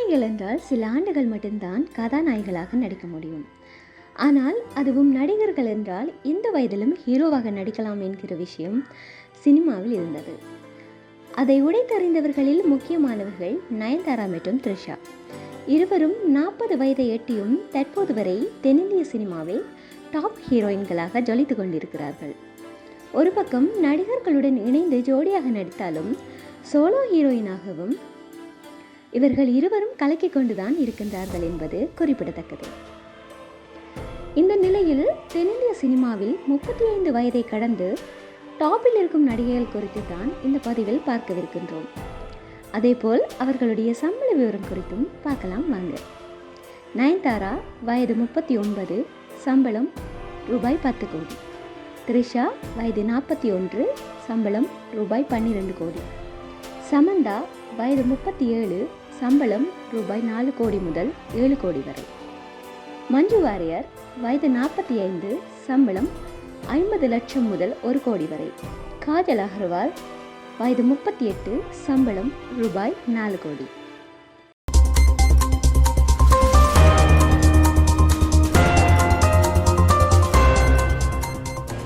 குழந்தைகள் என்றால் சில ஆண்டுகள் மட்டும்தான் கதாநாயகிகளாக நடிக்க முடியும். ஆனால் அதுவும் நடிகர்கள் என்றால் இந்த வயதிலும் ஹீரோவாக நடிக்கலாம் என்கிற விஷயம் சினிமாவில் இருந்தது. அதை உடைத்தறிந்தவர்களில் முக்கியமானவர்கள் நயன்தாரா மற்றும் த்ரிஷா. இருவரும் நாற்பது வயதை எட்டியும் தற்போது வரை தென்னிந்திய சினிமாவில் டாப் ஹீரோயின்களாக ஜொலித்து கொண்டிருக்கிறார்கள். ஒரு பக்கம் நடிகர்களுடன் இணைந்து ஜோடியாக நடித்தாலும் சோலோ ஹீரோயினாகவும் இவர்கள் இருவரும் கலக்கிக் கொண்டுதான் இருக்கின்றார்கள் என்பது குறிப்பிடத்தக்கது. இந்த நிலையில் தென்னிந்திய சினிமாவில் முப்பத்தி ஐந்து வயதை கடந்து டாப்பில் இருக்கும் நடிகைகள் குறித்து தான் இந்த பதிவில் பார்க்கவிருக்கின்றோம். அதேபோல் அவர்களுடைய சம்பள விவரம் குறித்தும் பார்க்கலாம் வாங்க. நயன்தாரா வயது முப்பத்தி ஒன்பது சம்பளம் ரூபாய் பத்து கோடி. த்ரிஷா வயது நாற்பத்தி ஒன்று சம்பளம் ரூபாய் பன்னிரெண்டு கோடி. சமந்தா வயது முப்பத்தி ஏழு சம்பளம் ரூபாய் நாலு கோடி முதல் ஏழு கோடி வரை. மஞ்சு வாரியர் வயது நாற்பத்தி ஐந்து சம்பளம் ஐம்பது லட்சம் முதல் ஒரு கோடி வரை. காஜல் அகர்வால் வயது முப்பத்தி எட்டு சம்பளம் ரூபாய் நாலு கோடி.